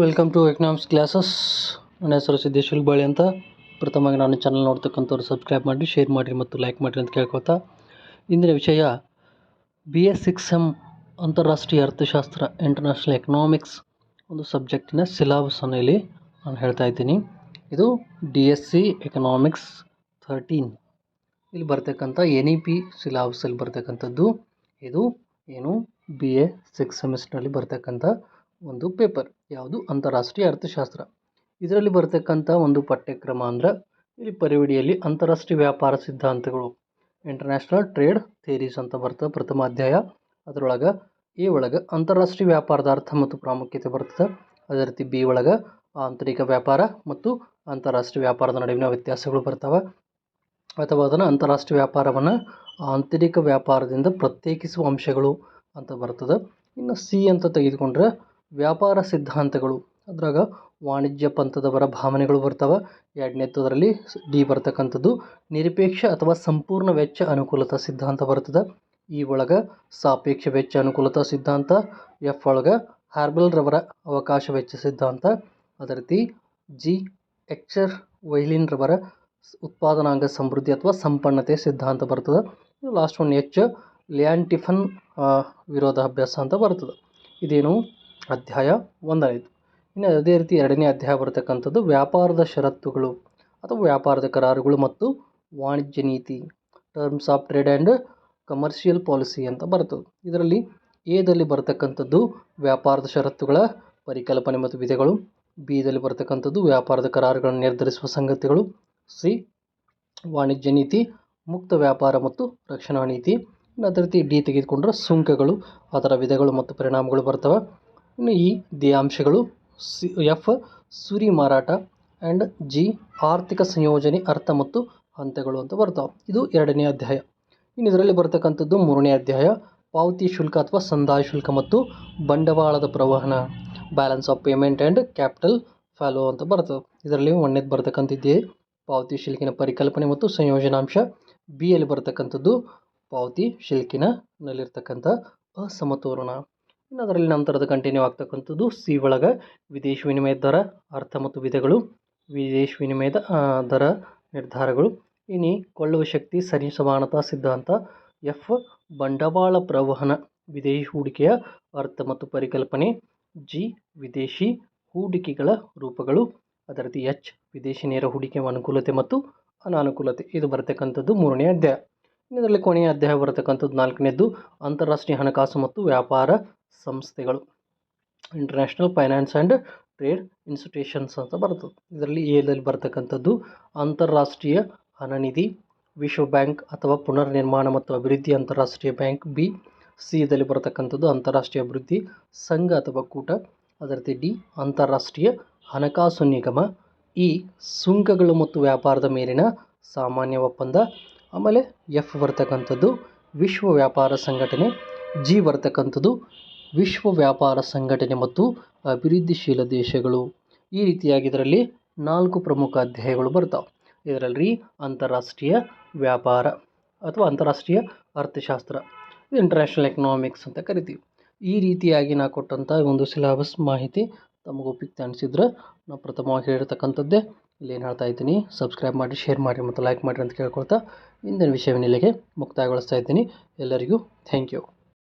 Welcome to economics classes ನನ್ನ ಹೆಸರು ಸಿದ್ದೇಶ್ ಹುಲ್ಬಾಳಿ ಅಂತ. ಪ್ರಥಮವಾಗಿ ನಾನು ಚಾನಲ್ ನೋಡ್ತಕ್ಕಂಥವ್ರು ಸಬ್ಸ್ಕ್ರೈಬ್ ಮಾಡಿ ಶೇರ್ ಮಾಡಿರಿ ಮತ್ತು ಲೈಕ್ ಮಾಡಿರಿ ಅಂತ ಕೇಳ್ಕೊತಾ ಇಂದಿನ ವಿಷಯ ಬಿ ಎಸ್ ಸಿಕ್ಸ್ ಎಂ ಅಂತಾರಾಷ್ಟ್ರೀಯ ಅರ್ಥಶಾಸ್ತ್ರ ಇಂಟರ್ನ್ಯಾಷನಲ್ ಎಕನಾಮಿಕ್ಸ್ ಒಂದು ಸಬ್ಜೆಕ್ಟಿನ ಸಿಲಾಬಸನ್ನು ಇಲ್ಲಿ ನಾನು ಹೇಳ್ತಾ ಇದ್ದೀನಿ. ಇದು D S C economics thirteen ಇಲ್ಲಿ ಬರ್ತಕ್ಕಂಥ ಎನ್ ಇ ಪಿ ಸಿಲಾಬಸಲ್ಲಿ ಬರ್ತಕ್ಕಂಥದ್ದು. ಇದು ಏನು? ಬಿ ಎ ಸಿಕ್ಸ್ ಸೆಮಿಸ್ಟ್ರಲ್ಲಿ ಬರ್ತಕ್ಕಂಥ ಒಂದು ಪೇಪರ್, ಯಾವುದು ಅಂತಾರಾಷ್ಟ್ರೀಯ ಅರ್ಥಶಾಸ್ತ್ರ. ಇದರಲ್ಲಿ ಬರ್ತಕ್ಕಂಥ ಒಂದು ಪಠ್ಯಕ್ರಮ ಅಂದ್ರೆ ಇಲ್ಲಿ ಪರಿವಿಡಿಯಲ್ಲಿ ಅಂತಾರಾಷ್ಟ್ರೀಯ ವ್ಯಾಪಾರ ಸಿದ್ಧಾಂತಗಳು ಇಂಟರ್ನ್ಯಾಷನಲ್ ಟ್ರೇಡ್ ಥೇರೀಸ್ ಅಂತ ಬರ್ತದೆ ಪ್ರಥಮ ಅಧ್ಯಾಯ. ಅದರೊಳಗೆ ಎ ಒಳಗೆ ಅಂತಾರಾಷ್ಟ್ರೀಯ ವ್ಯಾಪಾರದ ಅರ್ಥ ಮತ್ತು ಪ್ರಾಮುಖ್ಯತೆ ಬರ್ತದೆ. ಅದೇ ರೀತಿ ಬಿ ಒಳಗೆ ಆಂತರಿಕ ವ್ಯಾಪಾರ ಮತ್ತು ಅಂತಾರಾಷ್ಟ್ರೀಯ ವ್ಯಾಪಾರದ ನಡುವಿನ ವ್ಯತ್ಯಾಸಗಳು ಬರ್ತಾವ. ಅಥವಾ ಅದನ್ನು ಅಂತಾರಾಷ್ಟ್ರೀಯ ವ್ಯಾಪಾರವನ್ನು ಆಂತರಿಕ ವ್ಯಾಪಾರದಿಂದ ಪ್ರತ್ಯೇಕಿಸುವ ಅಂಶಗಳು ಅಂತ ಬರ್ತದೆ. ಇನ್ನು ಸಿ ಅಂತ ತೆಗೆದುಕೊಂಡ್ರೆ ವ್ಯಾಪಾರ ಸಿದ್ಧಾಂತಗಳು, ಅದ್ರಾಗ ವಾಣಿಜ್ಯ ಪಂಥದವರ ಭಾವನೆಗಳು ಬರ್ತವೆ. ಎರಡನೇದರಲ್ಲಿ ಡಿ ಬರ್ತಕ್ಕಂಥದ್ದು ನಿರಪೇಕ್ಷ ಅಥವಾ ಸಂಪೂರ್ಣ ವೆಚ್ಚ ಅನುಕೂಲತಾ ಸಿದ್ಧಾಂತ ಬರ್ತದೆ. ಈ ಒಳಗೆ ಸಾಪೇಕ್ಷ ವೆಚ್ಚ ಅನುಕೂಲತಾ ಸಿದ್ಧಾಂತ ಎಫ್ ಒಳಗೆ ಹಾರ್ಬಲ್ರವರ ಅವಕಾಶ ವೆಚ್ಚ ಸಿದ್ಧಾಂತ, ಅದೇ ರೀತಿ ಜಿ ಎಕ್ಚರ್ ವೈಲಿನ್ ರವರ ಉತ್ಪಾದನಾಂಗ ಸಮೃದ್ಧಿ ಅಥವಾ ಸಂಪನ್ನತೆ ಸಿದ್ಧಾಂತ ಬರ್ತದೆ. ಲಾಸ್ಟ್ ಒನ್ ಎಚ್ ಲ್ಯಾಂಡ್ ಟಿಫನ್ ವಿರೋಧಾಭ್ಯಾಸ ಅಂತ ಬರ್ತದೆ. ಇದೇನು ಅಧ್ಯಾಯ ಒಂದಾಯಿತು ಇನ್ನು ಅದೇ ರೀತಿ ಎರಡನೇ ಅಧ್ಯಾಯ ಬರತಕ್ಕಂಥದ್ದು ವ್ಯಾಪಾರದ ಷರತ್ತುಗಳು ಅಥವಾ ವ್ಯಾಪಾರದ ಕರಾರುಗಳು ಮತ್ತು ವಾಣಿಜ್ಯ ನೀತಿ terms of trade and commercial policy ಅಂತ ಬರ್ತದೆ. ಇದರಲ್ಲಿ ಎದಲ್ಲಿ ಬರತಕ್ಕಂಥದ್ದು ವ್ಯಾಪಾರದ ಷರತ್ತುಗಳ ಪರಿಕಲ್ಪನೆ ಮತ್ತು ವಿಧಗಳು ಬಿದಲ್ಲಿ ಬರತಕ್ಕಂಥದ್ದು ವ್ಯಾಪಾರದ ಕರಾರುಗಳನ್ನು ನಿರ್ಧರಿಸುವ ಸಂಗತಿಗಳು, ಸಿ, ವಾಣಿಜ್ಯ ನೀತಿ, ಮುಕ್ತ ವ್ಯಾಪಾರ ಮತ್ತು ರಕ್ಷಣಾ ನೀತಿ. ಅದೇ ರೀತಿ ಡಿ ತೆಗೆದುಕೊಂಡ್ರೆ ಸುಂಕಗಳು, ಅದರ ವಿಧಗಳು ಮತ್ತು ಪರಿಣಾಮಗಳು ಬರ್ತವೆ. ಇನ್ನು ಈ ದೇಯಾಂಶಗಳು ಸಿ, ಎಫ್, ಸುರಿ ಮಾರಾಟ ಆ್ಯಂಡ್ ಜಿ, ಆರ್ಥಿಕ ಸಂಯೋಜನೆ, ಅರ್ಥ ಮತ್ತು ಹಂತಗಳು ಅಂತ ಬರ್ತಾವೆ. ಇದು ಎರಡನೇ ಅಧ್ಯಾಯ. ಇನ್ನು ಇದರಲ್ಲಿ ಬರ್ತಕ್ಕಂಥದ್ದು ಮೂರನೇ ಅಧ್ಯಾಯ. ಪಾವತಿ ಶುಲ್ಕ ಅಥವಾ ಸಂದಾಯ ಶುಲ್ಕ ಮತ್ತು ಬಂಡವಾಳದ ಪ್ರವಹನ balance of payment and capital flow ಅಂತ ಬರ್ತದೆ. ಇದರಲ್ಲಿ ಒಂದನೇದು ಬರ್ತಕ್ಕಂಥದ್ದೇ ಪಾವತಿ ಶುಲ್ಕಿನ ಪರಿಕಲ್ಪನೆ ಮತ್ತು ಸಂಯೋಜನಾಂಶ. ಬಿ ಯಲ್ಲಿ ಬರ್ತಕ್ಕಂಥದ್ದು ಪಾವತಿ ಶಿಲ್ಕಿನಲ್ಲಿರ್ತಕ್ಕಂಥ ಅಸಮತೋಲನ. ಇನ್ನು ಅದರಲ್ಲಿ ನಂತರದ ಕಂಟಿನ್ಯೂ ಆಗ್ತಕ್ಕಂಥದ್ದು ಸಿ ಒಳಗೆ ವಿದೇಶಿ ವಿನಿಮಯ ದರ, ಅರ್ಥ ಮತ್ತು ವಿಧಗಳು, ವಿದೇಶಿ ವಿನಿಮಯದ ದರ ನಿರ್ಧಾರಗಳು. ಇನಿ ಕೊಳ್ಳುವ ಶಕ್ತಿ, ಸರಿ ಸಮಾನತಾ ಸಿದ್ಧಾಂತ ಎಫ್ ಬಂಡವಾಳ ಪ್ರವಹನ ವಿದೇಶಿ ಹೂಡಿಕೆಯ ಅರ್ಥ ಮತ್ತು ಪರಿಕಲ್ಪನೆ ಜಿ ವಿದೇಶಿ ಹೂಡಿಕೆಗಳ ರೂಪಗಳು ಅದೇ ರೀತಿ ಎಚ್ ವಿದೇಶಿ ನೇರ ಹೂಡಿಕೆ ಅನುಕೂಲತೆ ಮತ್ತು ಅನಾನುಕೂಲತೆ. ಇದು ಬರತಕ್ಕಂಥದ್ದು ಮೂರನೇ ಅಧ್ಯಾಯ. ಇದರಲ್ಲಿ ಕೊನೆಯ ಅಧ್ಯಾಯ ಬರತಕ್ಕಂಥದ್ದು ನಾಲ್ಕನೇದ್ದು, ಅಂತಾರಾಷ್ಟ್ರೀಯ ಹಣಕಾಸು ಮತ್ತು ವ್ಯಾಪಾರ ಸಂಸ್ಥೆಗಳು. International finance and trade institutions ಅಂತ ಬರ್ತದೆ. ಇದರಲ್ಲಿ ಎದಲ್ಲಿ ಬರ್ತಕ್ಕಂಥದ್ದು ಅಂತಾರಾಷ್ಟ್ರೀಯ ಹಣನಿಧಿ, ವಿಶ್ವ ಬ್ಯಾಂಕ್ ಅಥವಾ ಪುನರ್ ನಿರ್ಮಾಣ ಮತ್ತು ಅಭಿವೃದ್ಧಿ ಅಂತಾರಾಷ್ಟ್ರೀಯ ಬ್ಯಾಂಕ್ ಬಿ ಸಿ ದಲ್ಲಿ ಬರತಕ್ಕಂಥದ್ದು ಅಂತಾರಾಷ್ಟ್ರೀಯ ಅಭಿವೃದ್ಧಿ ಸಂಘ ಅಥವಾ ಕೂಟ. ಅದರಂತೆ ರೀತಿ ಡಿ ಅಂತಾರಾಷ್ಟ್ರೀಯ ಹಣಕಾಸು ನಿಗಮ. ಇ ಸುಂಕಗಳು ಮತ್ತು ವ್ಯಾಪಾರದ ಮೇಲಿನ ಸಾಮಾನ್ಯ ಒಪ್ಪಂದ. ಆಮೇಲೆ ಎಫ್ ಬರ್ತಕ್ಕಂಥದ್ದು ವಿಶ್ವ ವ್ಯಾಪಾರ ಸಂಘಟನೆ. ಜಿ ಬರ್ತಕ್ಕಂಥದ್ದು ವಿಶ್ವ ವ್ಯಾಪಾರ ಸಂಘಟನೆ ಮತ್ತು ಅಭಿವೃದ್ಧಿಶೀಲ ದೇಶಗಳು. ಈ ರೀತಿಯಾಗಿ ಇದರಲ್ಲಿ ನಾಲ್ಕು ಪ್ರಮುಖ ಅಧ್ಯಾಯಗಳು ಬರ್ತಾವೆ. ಇದರಲ್ಲಿ ಅಂತಾರಾಷ್ಟ್ರೀಯ ವ್ಯಾಪಾರ ಅಥವಾ ಅಂತಾರಾಷ್ಟ್ರೀಯ ಅರ್ಥಶಾಸ್ತ್ರ ಇಂಟರ್ನ್ಯಾಷನಲ್ ಎಕನಾಮಿಕ್ಸ್ ಅಂತ ಕರಿತೀವಿ. ಈ ರೀತಿಯಾಗಿ ನಾ ಕೊಟ್ಟಂಥ ಒಂದು ಸಿಲೆಬಸ್ ಮಾಹಿತಿ ತಮಗೆ ಉಪಯುಕ್ತ ಅನಿಸಿದ್ರೆ ನಾವು ಪ್ರಥಮವಾಗಿ ಹೇಳಿರ್ತಕ್ಕಂಥದ್ದೇ ಇಲ್ಲಿ ಏನು ಹೇಳ್ತಾ ಇದ್ದೀನಿ. ಸಬ್ಸ್ಕ್ರೈಬ್ ಮಾಡಿ ಶೇರ್ ಮಾಡಿ ಮತ್ತು ಲೈಕ್ ಮಾಡಿರಿ ಅಂತ ಕೇಳ್ಕೊಳ್ತಾ ಇಂದಿನ ವಿಷಯವನ್ನು ಇಲ್ಲಿಗೆ ಮುಕ್ತಾಯಗೊಳಿಸ್ತಾ ಇದ್ದೀನಿ. ಎಲ್ಲರಿಗೂ ಥ್ಯಾಂಕ್ ಯು